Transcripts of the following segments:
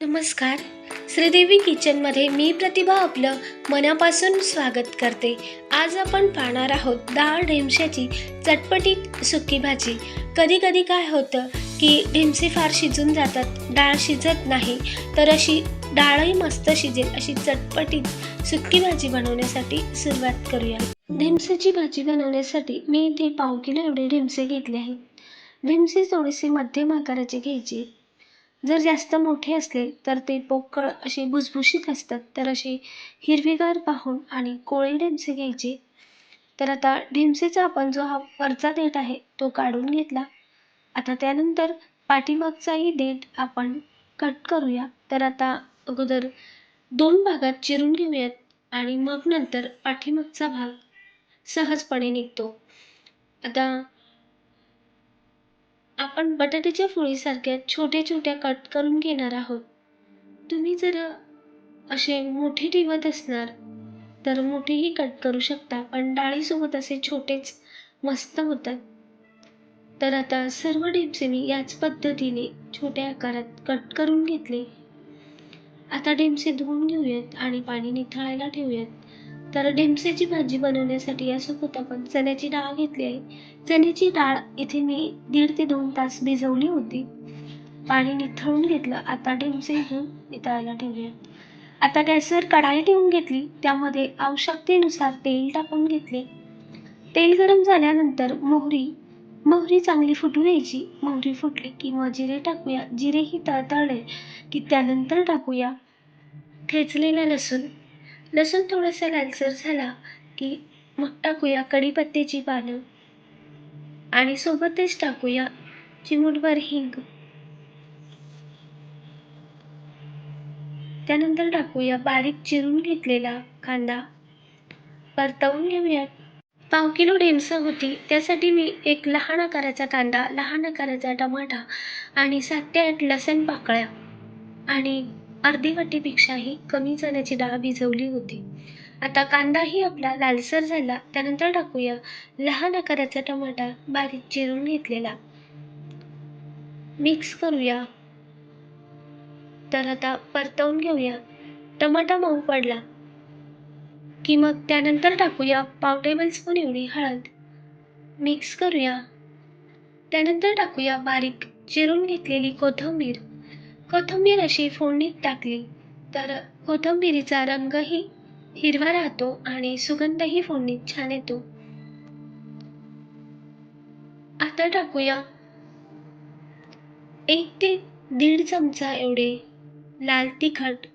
नमस्कार. श्रीदेवी किचनमध्ये मी प्रतिभा आपलं मनापासून स्वागत करते. आज आपण पाहणार आहोत डाळ ढेमशाची चटपटीत सुकी भाजी. कधी कधी काय होतं की ढेमसे फार शिजून जातात डाळ शिजत नाही तर अशी डाळही मस्त शिजेल अशी चटपटीत सुकी भाजी बनवण्यासाठी सुरुवात करूया. ढेमसेची भाजी बनवण्यासाठी मी इथे पाव किलो एवढे ढेमसे घेतले आहेत. ढेमसे थोडेसे मध्यम आकाराचे घ्यायचे जर जास्त मोठे असले तर ते पोकळ असे भुसभुशीत असतात. तर असे हिरवीगार पाहून आणि कोळी ढेमसे घ्यायचे. तर आता ढेमसेचा आपण जो हा वरचा देठ आहे तो काढून घेतला. आता त्यानंतर पाठीमागचाही देठ आपण कट करूया. तर आता अगोदर दोन भागात चिरून घेऊयात आणि मग नंतर पाठीमागचा भाग सहजपणे निघतो. आता आपण बटाट्याच्या फोडीसारख्या छोट्या छोट्या कट करून घेणार आहोत. तुम्ही जर असे मोठे ठेवत असणार तर मोठेही कट करू शकता पण डाळीसोबत असे छोटेच मस्त होतात. तर आता सर्व ढेमसे मी याच पद्धतीने छोट्या आकारात कट करून घेतले. आता ढेमसे धुवून घेऊयात आणि पाणी निथळायला ठेवूयात. तर ढेमसेची भाजी बनवण्यासाठी यासोबत आपण चण्याची डाळ घेतली आहे चण्याची डाळ इथे मी दीड ते दोन तास भिजवली होती. पाणी निथळून घेतलं. आता ढेमसे घेऊन निथळायला ठेवूया. आता गॅसवर कढाई ठेवून घेतली. त्यामध्ये आवश्यकतेनुसार तेल टाकून घेतले. तेल गरम झाल्यानंतर मोहरी मोहरी चांगली फुटू द्यायची. मोहरी फुटली की मग जिरे टाकूया. जिरेही तळतळले की त्यानंतर टाकूया. ठेचलेला लसूण लसूण थोडासा लालसर झाला की मग टाकूया कढीपत्त्याची पानं. आणि सोबतच टाकूया चिमूटभर हिंग. त्यानंतर टाकूया बारीक चिरून घेतलेला कांदा. परतवून घेऊयात पाव किलो ढेमसं होती. त्यासाठी मी एक लहान आकाराचा कांदा लहान आकाराचा टमाटा आणि सात ते आठ लसण पाकळ्या आणि अर्धी वाटीपेक्षाही कमी चण्याची डाळ भिजवली होती. आता कांदाही आपला लालसर झाला त्यानंतर टाकूया लहान आकाराचा टमाटा बारीक चिरून घेतलेला. मिक्स करूया. तर आता परतवून घेऊया. टमाटा मऊ पडला. की मग त्यानंतर टाकूया पाव टेबल स्पून एवढी हळद. मिक्स करूया. त्यानंतर टाकूया बारीक चिरून घेतलेली कोथिंबीर. कोथिंबीर अशी फोडणीत टाकली. तर कोथिंबीरीचा रंगही हिरवा राहतो आणि सुगंधही फोडणीत छान येतो. आता टाकूया एक ते दीड चमचा एवढे लाल तिखट.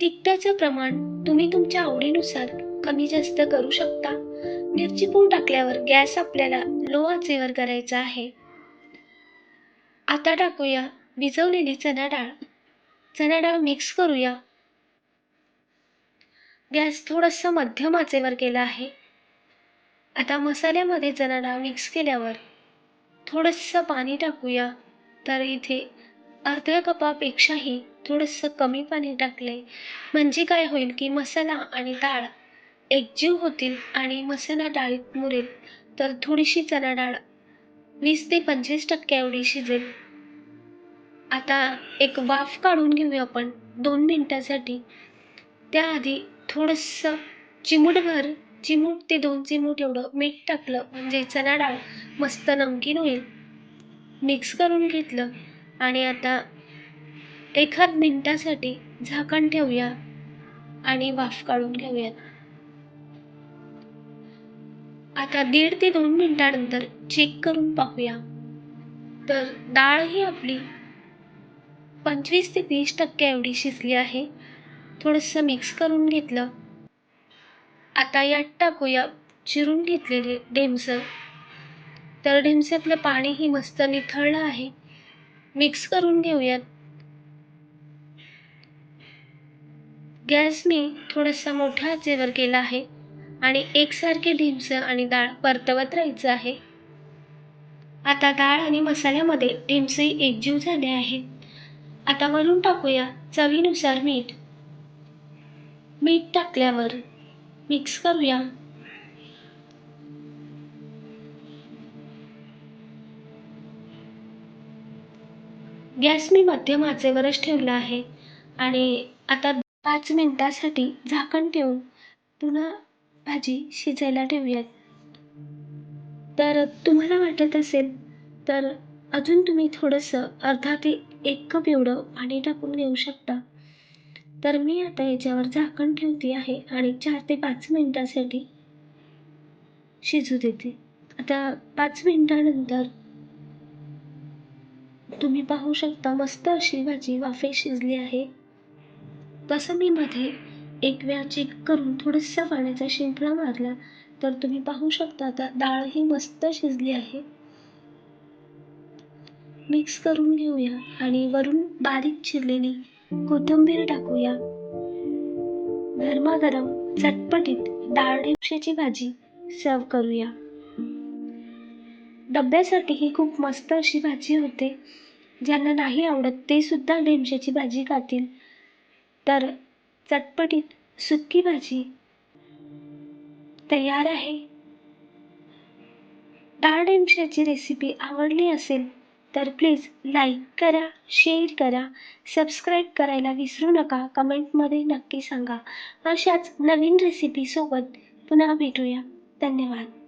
तिखटाचं प्रमाण तुम्ही तुमच्या आवडीनुसार कमी जास्त करू शकता. मिरची पूड टाकल्यावर गॅस आपल्याला लो आचेवर करायचा आहे. आता टाकूया भिजवलेली चणा डाळ चणा डाळ मिक्स करूया. गॅस थोडंसं मध्यम आचेवर केला आहे. आता मसाल्यामध्ये चणा डाळ मिक्स केल्यावर थोडंसं पाणी टाकूया. तर इथे अर्ध्या कपापेक्षाही थोडंसं कमी पाणी टाकले. म्हणजे काय होईल की मसाला आणि डाळ एकजीव होतील आणि मसाला डाळीत मुरेल. तर थोडीशी चणा डाळ वीस ते पंचवीस टक्के एवढी शिजेल. आता एक वाफ काढून घेऊया आपण. दोन मिनटासाठी. त्याआधी थोडंसं चिमूटभर चिमूट ते दोन चिमूट एवढं मीठ टाकलं. म्हणजे चणा डाळ मस्त नमकीन होईल. मिक्स करून घेतलं. आणि आता एखाद मिनटासाठी झाकण ठेवूया आणि वाफ काढून घेऊयात. आता दीड ते दोन मिनटानंतर चेक करून पाहूया. तर डाळ ही आपली पंचवीस ते तीस टक्के एवढी शिजली आहे. थोडंसं मिक्स करून घेतलं. आता यात टाकूया चिरून घेतलेले ढेमसं. तर ढेमस्यातलं पाणीही मस्त निथळलं आहे. मिक्स करून घेऊयात. गॅस मी थोडासा मोठ्या आचेवर केला आहे आणि एकसारखे ढेमसं आणि डाळ परतवत राहायचं आहे. आता डाळ आणि मसाल्यामध्ये ढेमसे एकजीव झाले आहेत. आता वरून टाकूया चवीनुसार मीठ. मीठ टाकल्यावर मिक्स करूया. गॅस मी मध्यम आचेवरच ठेवला आहे आणि आता पाच मिनिटासाठी झाकण ठेवून पुन्हा भाजी शिजायला ठेवूयात. तर तुम्हाला वाटत असेल तर अजून तुम्ही थोडंसं अर्धा ते एक कप एवढं पाणी टाकून घेऊ शकता? तर मी आता याच्यावर झाकण ठेवते आहे आणि चार ते पाच मिनटासाठी शिजू देते. आता पाच मिनटानंतर तुम्ही पाहू शकता मस्त अशी भाजी वाफे शिजली आहे. तसं मी मध्ये एक वेळा चेक करून थोडंसं पाण्याचा शिंपडा मारला. तर तुम्ही पाहू शकता आता डाळ ही मस्त शिजली आहे. मिक्स करून घेऊया आणि वरून बारीक चिरलेली कोथिंबीर टाकूया. गरमागरम चटपटीत डाळ ढेपशाची भाजी सर्व करूया. डब्यासाठी ही खूप मस्त अशी भाजी होते. ज्यांना नाही आवडत ते सुद्धा ढेमशाची भाजी खातील. तर चटपटीत सुक्की भाजी तयार आहे. डाळ ढेमशाची रेसिपी आवडली असेल तर प्लीज लाईक करा शेअर करा सबस्क्राईब करायला विसरू नका. कमेंटमध्ये नक्की सांगा. अशाच नवीन रेसिपीसोबत पुन्हा भेटूया. धन्यवाद.